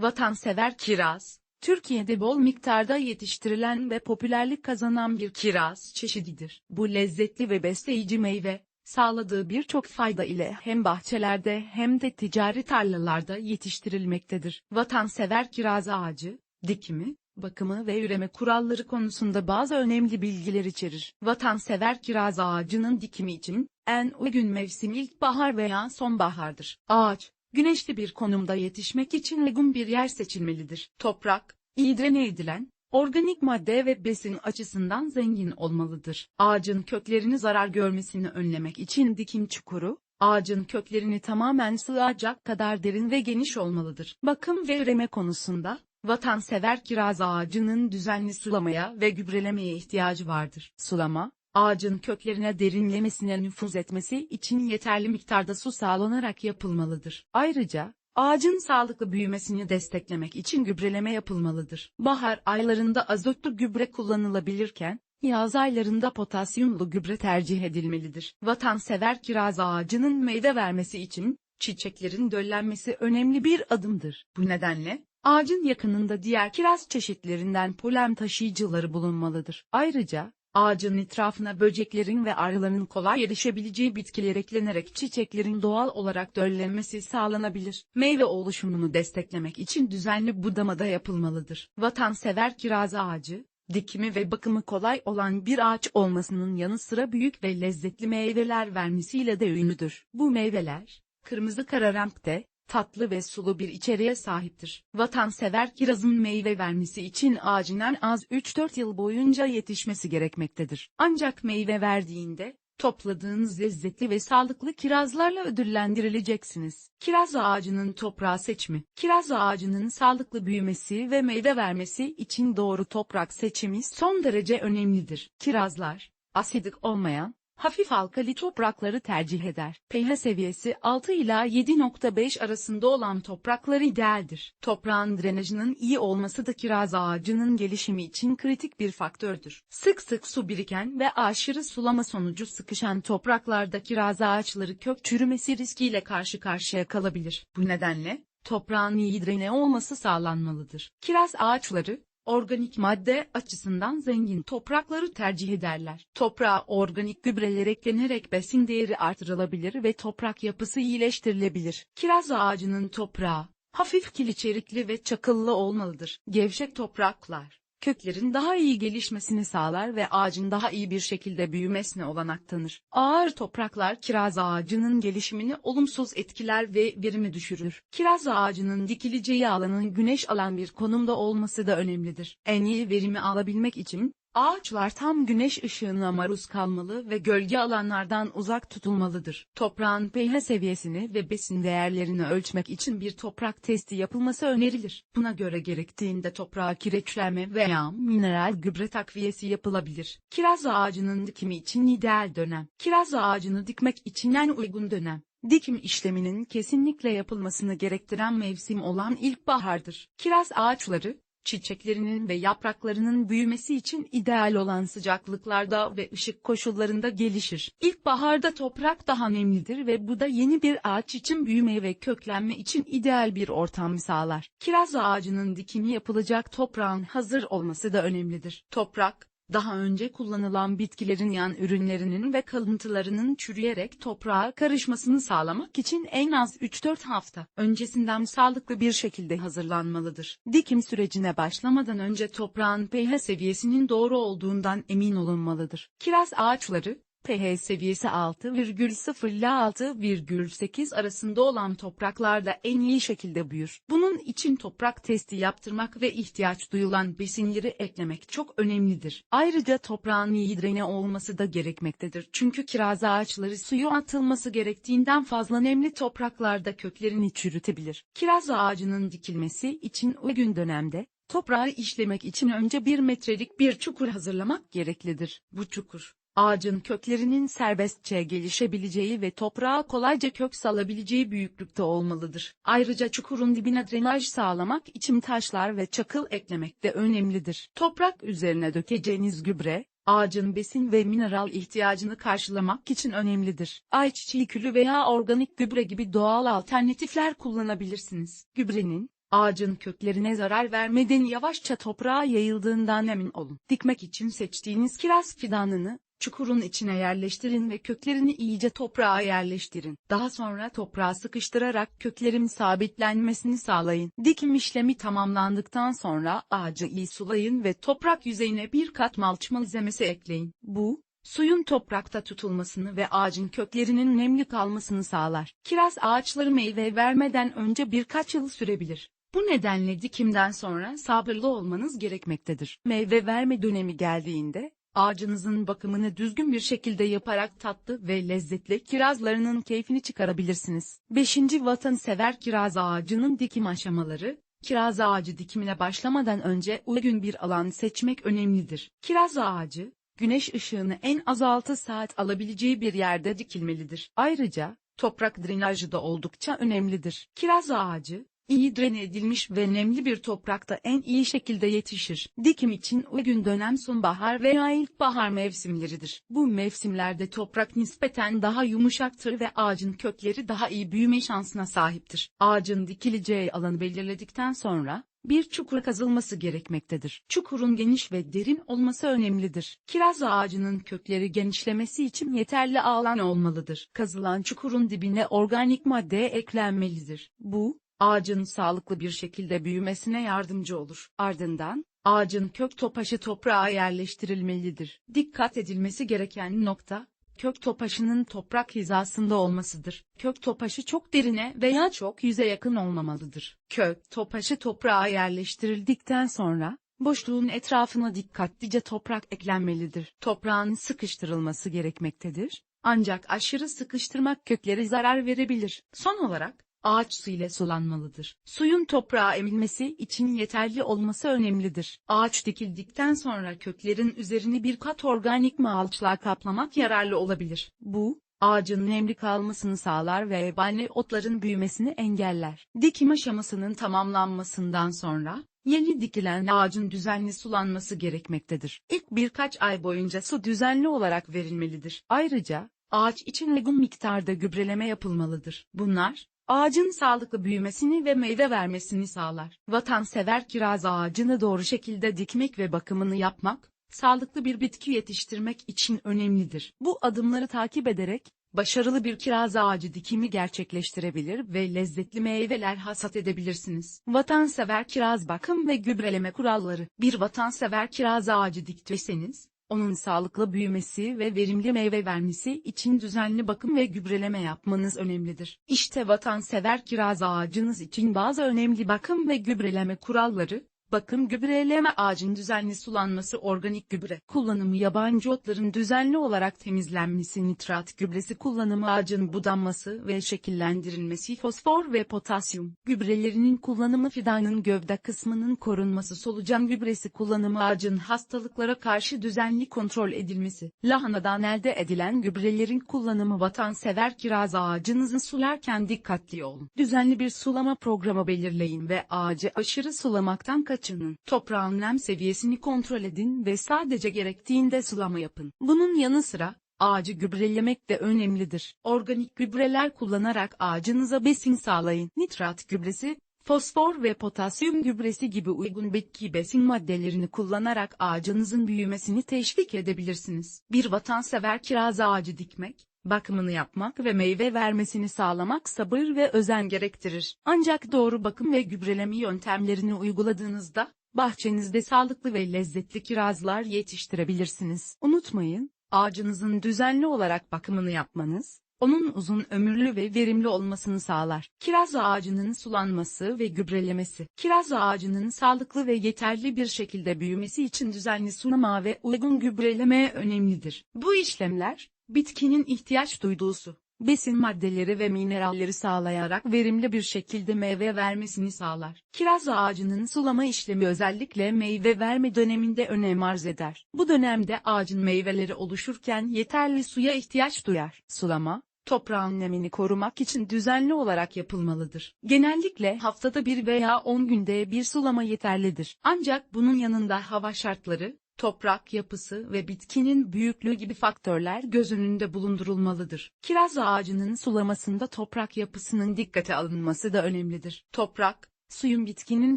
Vatansever kiraz, Türkiye'de bol miktarda yetiştirilen ve popülerlik kazanan bir kiraz çeşididir. Bu lezzetli ve besleyici meyve, sağladığı birçok fayda ile hem bahçelerde hem de ticari tarlalarda yetiştirilmektedir. Vatansever kiraz ağacı, dikimi, bakımı ve üreme kuralları konusunda bazı önemli bilgiler içerir. Vatansever kiraz ağacının dikimi için, en uygun mevsim ilkbahar veya sonbahardır. Ağaç, güneşli bir konumda yetişmek için uygun bir yer seçilmelidir. Toprak, iyi drene edilen, organik madde ve besin açısından zengin olmalıdır. Ağacın köklerini zarar görmesini önlemek için dikim çukuru, ağacın köklerini tamamen sığacak kadar derin ve geniş olmalıdır. Bakım ve üreme konusunda, vatansever kiraz ağacının düzenli sulamaya ve gübrelemeye ihtiyacı vardır. Sulama, ağacın köklerine derinlemesine nüfuz etmesi için yeterli miktarda su sağlanarak yapılmalıdır. Ayrıca, ağacın sağlıklı büyümesini desteklemek için gübreleme yapılmalıdır. Bahar aylarında azotlu gübre kullanılabilirken, yaz aylarında potasyumlu gübre tercih edilmelidir. Vatansever kiraz ağacının meyve vermesi için, çiçeklerin döllenmesi önemli bir adımdır. Bu nedenle, ağacın yakınında diğer kiraz çeşitlerinden polen taşıyıcıları bulunmalıdır. Ayrıca, Ağacın etrafına böceklerin ve arıların kolay erişebileceği bitkiler eklenerek çiçeklerin doğal olarak döllenmesi sağlanabilir. Meyve oluşumunu desteklemek için düzenli budamada yapılmalıdır. Vatansever kiraz ağacı, dikimi ve bakımı kolay olan bir ağaç olmasının yanı sıra büyük ve lezzetli meyveler vermesiyle de ünlüdür. Bu meyveler, kırmızı kara renkte, tatlı ve sulu bir içeriğe sahiptir. Vatansever kirazın meyve vermesi için ağacın en az 3-4 yıl boyunca yetişmesi gerekmektedir. Ancak meyve verdiğinde, topladığınız lezzetli ve sağlıklı kirazlarla ödüllendirileceksiniz. Kiraz ağacının toprağı seçimi. Kiraz ağacının sağlıklı büyümesi ve meyve vermesi için doğru toprak seçimi son derece önemlidir. Kirazlar, asidik olmayan, hafif alkali toprakları tercih eder. pH seviyesi 6 ila 7.5 arasında olan topraklar idealdir. Toprağın drenajının iyi olması da kiraz ağacının gelişimi için kritik bir faktördür. Sık sık su biriken ve aşırı sulama sonucu sıkışan topraklarda kiraz ağaçları kök çürümesi riskiyle karşı karşıya kalabilir. Bu nedenle, toprağın iyi drene olması sağlanmalıdır. Kiraz ağaçları, organik madde açısından zengin toprakları tercih ederler. Toprağa organik gübreler eklenerek besin değeri artırılabilir ve toprak yapısı iyileştirilebilir. Kiraz ağacının toprağı, hafif kil içerikli ve çakıllı olmalıdır. Gevşek topraklar, köklerin daha iyi gelişmesini sağlar ve ağacın daha iyi bir şekilde büyümesine olanak tanır. Ağır topraklar kiraz ağacının gelişimini olumsuz etkiler ve verimi düşürür. Kiraz ağacının dikileceği alanın güneş alan bir konumda olması da önemlidir. En iyi verimi alabilmek için, Ağaçlar tam güneş ışığına maruz kalmalı ve gölge alanlardan uzak tutulmalıdır. Toprağın pH seviyesini ve besin değerlerini ölçmek için bir toprak testi yapılması önerilir. Buna göre gerektiğinde toprağa kireçlenme veya mineral gübre takviyesi yapılabilir. Kiraz ağacının dikimi için ideal dönem. Kiraz ağacını dikmek için en uygun dönem. Dikim işleminin kesinlikle yapılmasını gerektiren mevsim olan ilkbahardır. Kiraz ağaçları, çiçeklerinin ve yapraklarının büyümesi için ideal olan sıcaklıklarda ve ışık koşullarında gelişir. İlkbaharda toprak daha nemlidir ve bu da yeni bir ağaç için büyüme ve köklenme için ideal bir ortam sağlar. Kiraz ağacının dikimi yapılacak toprağın hazır olması da önemlidir. Toprak, daha önce kullanılan bitkilerin yan ürünlerinin ve kalıntılarının çürüyerek toprağa karışmasını sağlamak için en az 3-4 hafta öncesinden sağlıklı bir şekilde hazırlanmalıdır. Dikim sürecine başlamadan önce toprağın pH seviyesinin doğru olduğundan emin olunmalıdır. Kiraz ağaçları, pH seviyesi 6,0 ile 6,8 arasında olan topraklarda en iyi şekilde büyür. Bunun için toprak testi yaptırmak ve ihtiyaç duyulan besinleri eklemek çok önemlidir. Ayrıca toprağın iyi drene olması da gerekmektedir. Çünkü kiraz ağaçları suyu atılması gerektiğinden fazla nemli topraklarda köklerini çürütebilir. Kiraz ağacının dikilmesi için uygun dönemde, Toprağı işlemek için önce bir metrelik bir çukur hazırlamak gereklidir. Bu çukur, ağacın köklerinin serbestçe gelişebileceği ve toprağa kolayca kök salabileceği büyüklükte olmalıdır. Ayrıca çukurun dibine drenaj sağlamak için taşlar ve çakıl eklemek de önemlidir. Toprak üzerine dökeceğiniz gübre, ağacın besin ve mineral ihtiyacını karşılamak için önemlidir. Ayçiçeği külü veya organik gübre gibi doğal alternatifler kullanabilirsiniz. Gübrenin, Ağacın köklerine zarar vermeden yavaşça toprağa yayıldığından emin olun. Dikmek için seçtiğiniz kiraz fidanını, çukurun içine yerleştirin ve köklerini iyice toprağa yerleştirin. Daha sonra toprağa sıkıştırarak köklerin sabitlenmesini sağlayın. Dikim işlemi tamamlandıktan sonra ağacı iyi sulayın ve toprak yüzeyine bir kat malç malzemesi ekleyin. Bu, suyun toprakta tutulmasını ve ağacın köklerinin nemli kalmasını sağlar. Kiraz ağaçları meyve vermeden önce birkaç yıl sürebilir. Bu nedenle dikimden sonra sabırlı olmanız gerekmektedir. Meyve verme dönemi geldiğinde, ağacınızın bakımını düzgün bir şekilde yaparak tatlı ve lezzetli kirazlarının keyfini çıkarabilirsiniz. 5. Vatansever kiraz ağacının dikim aşamaları, kiraz ağacı dikimine başlamadan önce uygun bir alan seçmek önemlidir. Kiraz ağacı, güneş ışığını en az 6 saat alabileceği bir yerde dikilmelidir. Ayrıca, toprak drenajı da oldukça önemlidir. Kiraz ağacı, iyi drene edilmiş ve nemli bir toprakta en iyi şekilde yetişir. Dikim için uygun dönem sonbahar veya ilkbahar mevsimleridir. Bu mevsimlerde toprak nispeten daha yumuşaktır ve ağacın kökleri daha iyi büyüme şansına sahiptir. Ağacın dikileceği alanı belirledikten sonra, bir çukur kazılması gerekmektedir. Çukurun geniş ve derin olması önemlidir. Kiraz ağacının kökleri genişlemesi için yeterli alan olmalıdır. Kazılan çukurun dibine organik madde eklenmelidir. Bu, ağacın sağlıklı bir şekilde büyümesine yardımcı olur. Ardından, ağacın kök topaşı toprağa yerleştirilmelidir. Dikkat edilmesi gereken nokta, kök topaşının toprak hizasında olmasıdır. Kök topaşı çok derine veya çok yüze yakın olmamalıdır. Kök topaşı toprağa yerleştirildikten sonra, boşluğun etrafına dikkatlice toprak eklenmelidir. Toprağın sıkıştırılması gerekmektedir. Ancak aşırı sıkıştırmak kökleri zarar verebilir. Son olarak, ağaç su ile sulanmalıdır. Suyun toprağa emilmesi için yeterli olması önemlidir. Ağaç dikildikten sonra köklerin üzerini bir kat organik malçla kaplamak yararlı olabilir. Bu, ağacın nemli kalmasını sağlar ve yabani otların büyümesini engeller. Dikim aşamasının tamamlanmasından sonra, yeni dikilen ağacın düzenli sulanması gerekmektedir. İlk birkaç ay boyunca su düzenli olarak verilmelidir. Ayrıca, ağaç için uygun miktarda gübreleme yapılmalıdır. Bunlar, ağacın sağlıklı büyümesini ve meyve vermesini sağlar. Vatansever kiraz ağacını doğru şekilde dikmek ve bakımını yapmak, sağlıklı bir bitki yetiştirmek için önemlidir. Bu adımları takip ederek, başarılı bir kiraz ağacı dikimi gerçekleştirebilir ve lezzetli meyveler hasat edebilirsiniz. Vatansever kiraz bakım ve gübreleme kuralları Bir vatansever kiraz ağacı diktiyseniz, onun sağlıklı büyümesi ve verimli meyve vermesi için düzenli bakım ve gübreleme yapmanız önemlidir. İşte vatansever kiraz ağacınız için bazı önemli bakım ve gübreleme kuralları, Bakım gübreleme ağacın düzenli sulanması organik gübre kullanımı yabancı otların düzenli olarak temizlenmesi nitrat gübresi kullanımı ağacın budanması ve şekillendirilmesi fosfor ve potasyum gübrelerinin kullanımı fidanın gövde kısmının korunması solucan gübresi kullanımı ağacın hastalıklara karşı düzenli kontrol edilmesi lahanadan elde edilen gübrelerin kullanımı vatansever kiraz ağacınızı sularken dikkatli olun. Düzenli bir sulama programı belirleyin ve ağacı aşırı sulamaktan kaçının kaçının. Toprağın nem seviyesini kontrol edin ve sadece gerektiğinde sulama yapın. Bunun yanı sıra, ağacı gübrelemek de önemlidir. Organik gübreler kullanarak ağacınıza besin sağlayın. Nitrat gübresi, fosfor ve potasyum gübresi gibi uygun bitki besin maddelerini kullanarak ağacınızın büyümesini teşvik edebilirsiniz. Bir vatansever kiraz ağacı dikmek, bakımını yapmak ve meyve vermesini sağlamak sabır ve özen gerektirir. Ancak doğru bakım ve gübreleme yöntemlerini uyguladığınızda, bahçenizde sağlıklı ve lezzetli kirazlar yetiştirebilirsiniz. Unutmayın, ağacınızın düzenli olarak bakımını yapmanız, onun uzun ömürlü ve verimli olmasını sağlar. Kiraz ağacının sulanması ve gübrelemesi. Kiraz ağacının sağlıklı ve yeterli bir şekilde büyümesi için düzenli sulama ve uygun gübreleme önemlidir. Bu işlemler, bitkinin ihtiyaç duyduğu su, besin maddeleri ve mineralleri sağlayarak verimli bir şekilde meyve vermesini sağlar. Kiraz ağacının sulama işlemi özellikle meyve verme döneminde önem arz eder. Bu dönemde ağacın meyveleri oluşurken yeterli suya ihtiyaç duyar. Sulama, toprağın nemini korumak için düzenli olarak yapılmalıdır. Genellikle haftada bir veya 10 günde bir sulama yeterlidir. Ancak bunun yanında hava şartları, toprak yapısı ve bitkinin büyüklüğü gibi faktörler göz önünde bulundurulmalıdır. Kiraz ağacının sulamasında toprak yapısının dikkate alınması da önemlidir. Toprak, suyun bitkinin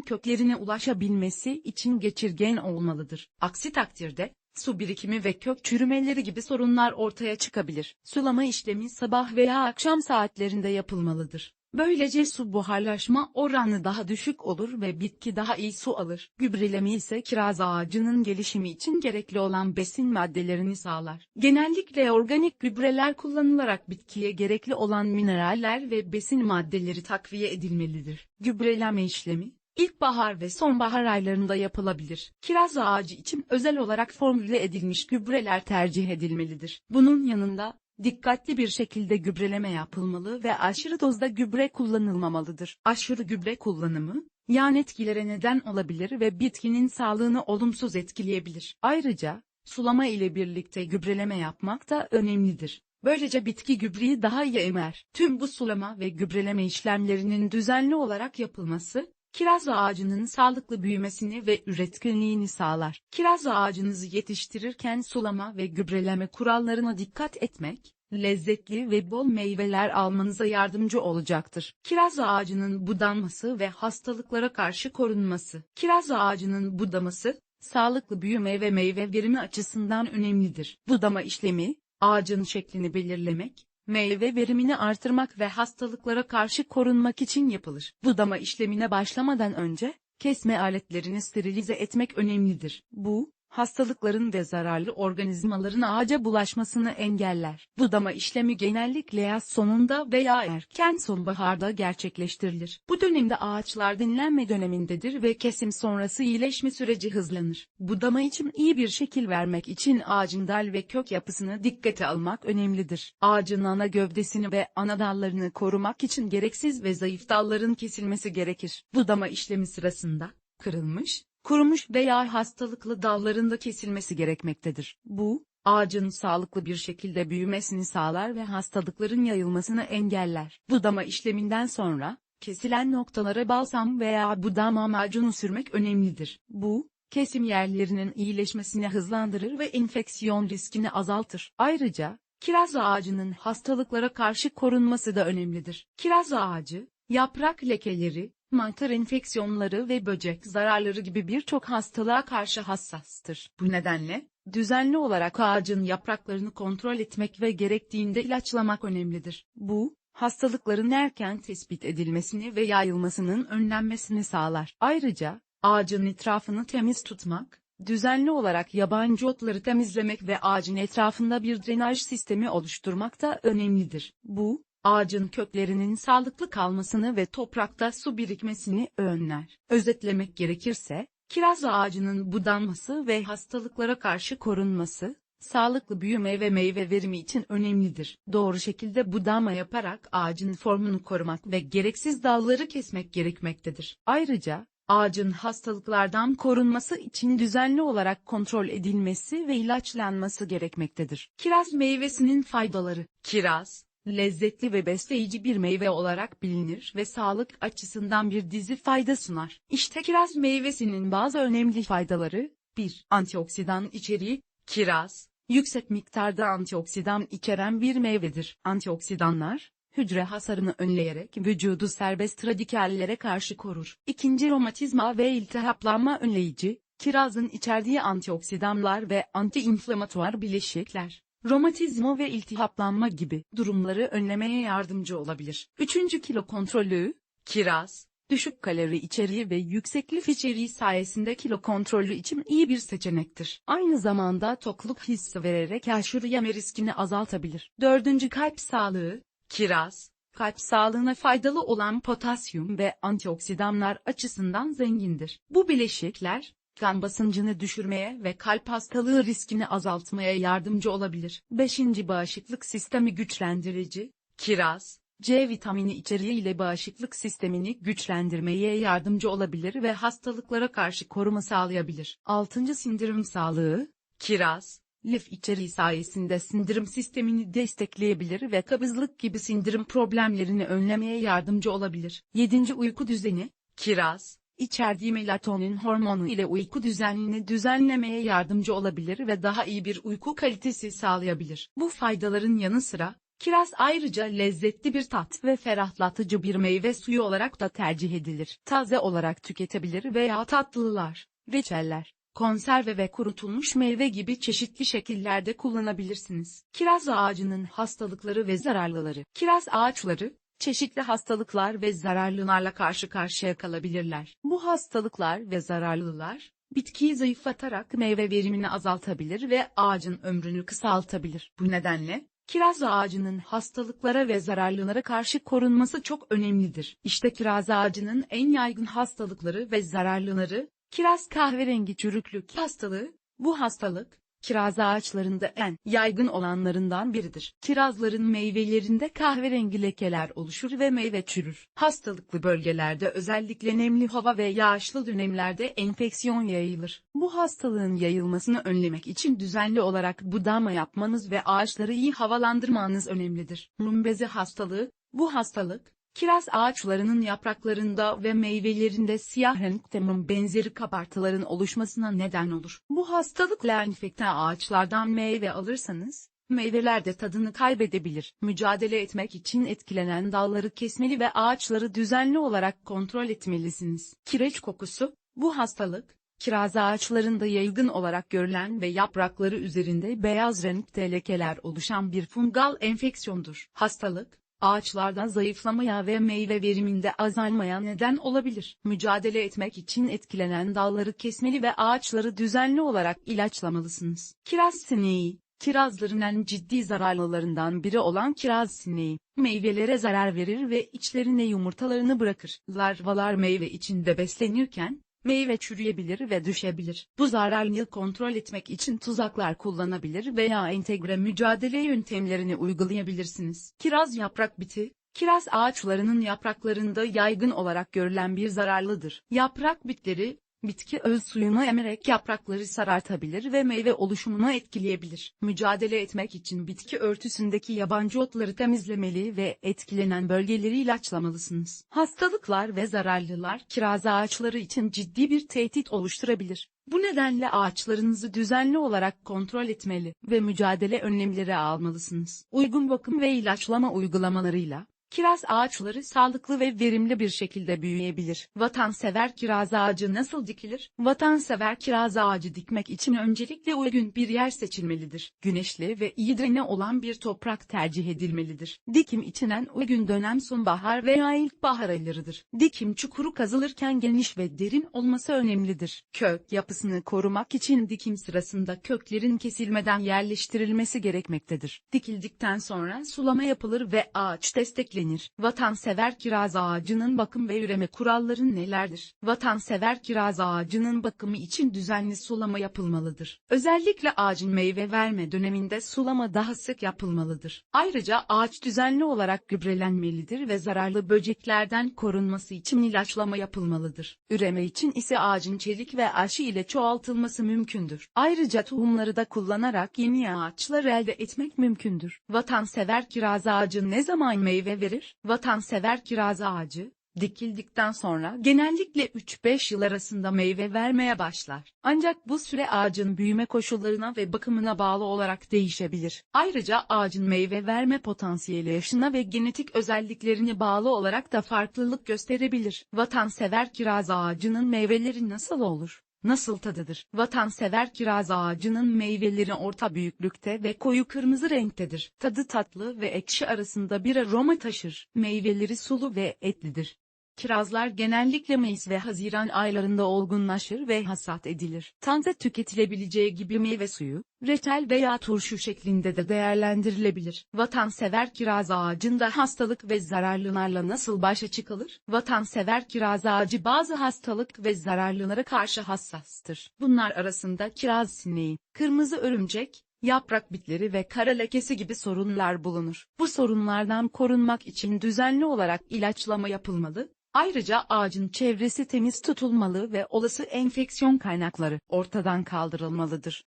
köklerine ulaşabilmesi için geçirgen olmalıdır. Aksi takdirde, su birikimi ve kök çürümeleri gibi sorunlar ortaya çıkabilir. Sulama işlemi sabah veya akşam saatlerinde yapılmalıdır. Böylece su buharlaşma oranı daha düşük olur ve bitki daha iyi su alır. Gübreleme ise kiraz ağacının gelişimi için gerekli olan besin maddelerini sağlar. Genellikle organik gübreler kullanılarak bitkiye gerekli olan mineraller ve besin maddeleri takviye edilmelidir. Gübreleme işlemi, İlkbahar ve sonbahar aylarında yapılabilir. Kiraz ağacı için özel olarak formüle edilmiş gübreler tercih edilmelidir. Bunun yanında, dikkatli bir şekilde gübreleme yapılmalı ve aşırı dozda gübre kullanılmamalıdır. Aşırı gübre kullanımı, yan etkilere neden olabilir ve bitkinin sağlığını olumsuz etkileyebilir. Ayrıca, sulama ile birlikte gübreleme yapmak da önemlidir. Böylece bitki gübreyi daha iyi emer. Tüm bu sulama ve gübreleme işlemlerinin düzenli olarak yapılması, kiraz ağacının sağlıklı büyümesini ve üretkenliğini sağlar. Kiraz ağacınızı yetiştirirken sulama ve gübreleme kurallarına dikkat etmek, lezzetli ve bol meyveler almanıza yardımcı olacaktır. Kiraz ağacının budanması ve hastalıklara karşı korunması. Kiraz ağacının budaması, sağlıklı büyüme ve meyve verimi açısından önemlidir. Budama işlemi, ağacın şeklini belirlemek, meyve verimini artırmak ve hastalıklara karşı korunmak için yapılır. Budama işlemine başlamadan önce, kesme aletlerini sterilize etmek önemlidir. Bu, hastalıkların ve zararlı organizmaların ağaca bulaşmasını engeller. Budama işlemi genellikle yaz sonunda veya erken sonbaharda gerçekleştirilir. Bu dönemde ağaçlar dinlenme dönemindedir ve kesim sonrası iyileşme süreci hızlanır. Budama için iyi bir şekil vermek için ağacın dal ve kök yapısını dikkate almak önemlidir. Ağacın ana gövdesini ve ana dallarını korumak için gereksiz ve zayıf dalların kesilmesi gerekir. Budama işlemi sırasında, kırılmış, kurumuş veya hastalıklı dallarında kesilmesi gerekmektedir. Bu, ağacın sağlıklı bir şekilde büyümesini sağlar ve hastalıkların yayılmasını engeller. Budama işleminden sonra, kesilen noktalara balsam veya budama macunu sürmek önemlidir. Bu, kesim yerlerinin iyileşmesini hızlandırır ve enfeksiyon riskini azaltır. Ayrıca, kiraz ağacının hastalıklara karşı korunması da önemlidir. Kiraz ağacı, yaprak lekeleri, mantar enfeksiyonları ve böcek zararları gibi birçok hastalığa karşı hassastır. Bu nedenle, düzenli olarak ağacın yapraklarını kontrol etmek ve gerektiğinde ilaçlamak önemlidir. Bu, hastalıkların erken tespit edilmesini ve yayılmasının önlenmesini sağlar. Ayrıca, ağacın etrafını temiz tutmak, düzenli olarak yabancı otları temizlemek ve ağacın etrafında bir drenaj sistemi oluşturmak da önemlidir. Bu, ağacın köklerinin sağlıklı kalmasını ve toprakta su birikmesini önler. Özetlemek gerekirse, kiraz ağacının budanması ve hastalıklara karşı korunması, sağlıklı büyüme ve meyve verimi için önemlidir. Doğru şekilde budama yaparak ağacın formunu korumak ve gereksiz dalları kesmek gerekmektedir. Ayrıca, ağacın hastalıklardan korunması için düzenli olarak kontrol edilmesi ve ilaçlanması gerekmektedir. Kiraz meyvesinin faydaları Kiraz, lezzetli ve besleyici bir meyve olarak bilinir ve sağlık açısından bir dizi fayda sunar. İşte kiraz meyvesinin bazı önemli faydaları, 1. Antioksidan içeriği, kiraz, yüksek miktarda antioksidan içeren bir meyvedir. Antioksidanlar, hücre hasarını önleyerek vücudu serbest radikallere karşı korur. İkinci romatizma ve iltihaplanma önleyici, kirazın içerdiği antioksidanlar ve antiinflamatuar bileşikler, romatizma ve iltihaplanma gibi durumları önlemeye yardımcı olabilir. Üçüncü kilo kontrolü, kiraz, düşük kalori içeriği ve yüksek lif içeriği sayesinde kilo kontrolü için iyi bir seçenektir. Aynı zamanda tokluk hissi vererek aşırı yeme riskini azaltabilir. Dördüncü kalp sağlığı, kiraz, kalp sağlığına faydalı olan potasyum ve antioksidanlar açısından zengindir. Bu bileşikler, kan basıncını düşürmeye ve kalp hastalığı riskini azaltmaya yardımcı olabilir. 5. Bağışıklık sistemi güçlendirici, kiraz, C vitamini içeriğiyle bağışıklık sistemini güçlendirmeye yardımcı olabilir ve hastalıklara karşı koruma sağlayabilir. 6. Sindirim sağlığı, kiraz, lif içeriği sayesinde sindirim sistemini destekleyebilir ve kabızlık gibi sindirim problemlerini önlemeye yardımcı olabilir. 7. Uyku düzeni, kiraz, içerdiği melatonin hormonu ile uyku düzenini düzenlemeye yardımcı olabilir ve daha iyi bir uyku kalitesi sağlayabilir. Bu faydaların yanı sıra, Kiraz ayrıca lezzetli bir tat ve ferahlatıcı bir meyve suyu olarak da tercih edilir. Taze olarak tüketebilir veya tatlılar, reçeller, konserve ve kurutulmuş meyve gibi çeşitli şekillerde kullanabilirsiniz. Kiraz ağacının hastalıkları ve zararlıları. Kiraz ağaçları, çeşitli hastalıklar ve zararlılarla karşı karşıya kalabilirler. Bu hastalıklar ve zararlılar, bitkiyi zayıflatarak meyve verimini azaltabilir ve ağacın ömrünü kısaltabilir. Bu nedenle, kiraz ağacının hastalıklara ve zararlılara karşı korunması çok önemlidir. İşte kiraz ağacının en yaygın hastalıkları ve zararlıları, kiraz kahverengi çürüklük hastalığı, bu hastalık, kiraz ağaçlarında en yaygın olanlarından biridir. Kirazların meyvelerinde kahverengi lekeler oluşur ve meyve çürür. Hastalıklı bölgelerde özellikle nemli hava ve yağışlı dönemlerde enfeksiyon yayılır. Bu hastalığın yayılmasını önlemek için düzenli olarak budama yapmanız ve ağaçları iyi havalandırmanız önemlidir. Rumbezi hastalığı, bu hastalık, Kiraz ağaçlarının yapraklarında ve meyvelerinde siyah renkte mum benzeri kabartıların oluşmasına neden olur. Bu hastalıkla enfekte ağaçlardan meyve alırsanız, meyveler de tadını kaybedebilir. Mücadele etmek için etkilenen dalları kesmeli ve ağaçları düzenli olarak kontrol etmelisiniz. Kireç kokusu, bu hastalık, kiraz ağaçlarında yaygın olarak görülen ve yaprakları üzerinde beyaz renkte lekeler oluşan bir fungal enfeksiyondur. Hastalık, ağaçlardan zayıflamaya ve meyve veriminde azalmaya neden olabilir. Mücadele etmek için etkilenen dalları kesmeli ve ağaçları düzenli olarak ilaçlamalısınız. Kiraz sineği, kirazların en ciddi zararlılarından biri olan kiraz sineği, meyvelere zarar verir ve içlerine yumurtalarını bırakır. Larvalar meyve içinde beslenirken, meyve çürüyebilir ve düşebilir. Bu zararlıyı kontrol etmek için tuzaklar kullanabilir veya entegre mücadele yöntemlerini uygulayabilirsiniz. Kiraz yaprak biti, kiraz ağaçlarının yapraklarında yaygın olarak görülen bir zararlıdır. Yaprak bitleri, bitki öz suyunu emerek yaprakları sarartabilir ve meyve oluşumunu etkileyebilir. Mücadele etmek için bitki örtüsündeki yabancı otları temizlemeli ve etkilenen bölgeleri ilaçlamalısınız. Hastalıklar ve zararlılar kiraz ağaçları için ciddi bir tehdit oluşturabilir. Bu nedenle ağaçlarınızı düzenli olarak kontrol etmeli ve mücadele önlemleri almalısınız. Uygun bakım ve ilaçlama uygulamalarıyla, Kiraz ağaçları sağlıklı ve verimli bir şekilde büyüyebilir. Vatansever kiraz ağacı nasıl dikilir? Vatansever kiraz ağacı dikmek için öncelikle uygun bir yer seçilmelidir. Güneşli ve iyi drene olan bir toprak tercih edilmelidir. Dikim için en uygun dönem sonbahar veya ilkbahar aylarıdır. Dikim çukuru kazılırken geniş ve derin olması önemlidir. Kök yapısını korumak için dikim sırasında köklerin kesilmeden yerleştirilmesi gerekmektedir. Dikildikten sonra sulama yapılır ve ağaç desteklenir denir. Vatansever kiraz ağacının bakım ve üreme kuralları nelerdir? Vatansever kiraz ağacının bakımı için düzenli sulama yapılmalıdır. Özellikle ağacın meyve verme döneminde sulama daha sık yapılmalıdır. Ayrıca ağaç düzenli olarak gübrelenmelidir ve zararlı böceklerden korunması için ilaçlama yapılmalıdır. Üreme için ise ağacın çelik ve aşı ile çoğaltılması mümkündür. Ayrıca tohumları da kullanarak yeni ağaçlar elde etmek mümkündür. Vatansever kiraz ağacı ne zaman meyve? Verir. Vatansever kiraz ağacı, dikildikten sonra genellikle 3-5 yıl arasında meyve vermeye başlar. Ancak bu süre ağacın büyüme koşullarına ve bakımına bağlı olarak değişebilir. Ayrıca ağacın meyve verme potansiyeli yaşına ve genetik özelliklerine bağlı olarak da farklılık gösterebilir. Vatansever kiraz ağacının meyveleri nasıl olur? Nasıl tadıdır? Vatansever kiraz ağacının meyveleri orta büyüklükte ve koyu kırmızı renktedir. Tadı tatlı ve ekşi arasında bir aroma taşır. Meyveleri sulu ve etlidir. Kirazlar genellikle Mayıs ve Haziran aylarında olgunlaşır ve hasat edilir. Taze tüketilebileceği gibi meyve suyu, reçel veya turşu şeklinde de değerlendirilebilir. Vatansever kiraz ağacında hastalık ve zararlılarla nasıl başa çıkılır? Vatansever kiraz ağacı bazı hastalık ve zararlılara karşı hassastır. Bunlar arasında kiraz sineği, kırmızı örümcek, yaprak bitleri ve kara lekesi gibi sorunlar bulunur. Bu sorunlardan korunmak için düzenli olarak ilaçlama yapılmalı, Ayrıca ağacın çevresi temiz tutulmalı ve olası enfeksiyon kaynakları ortadan kaldırılmalıdır.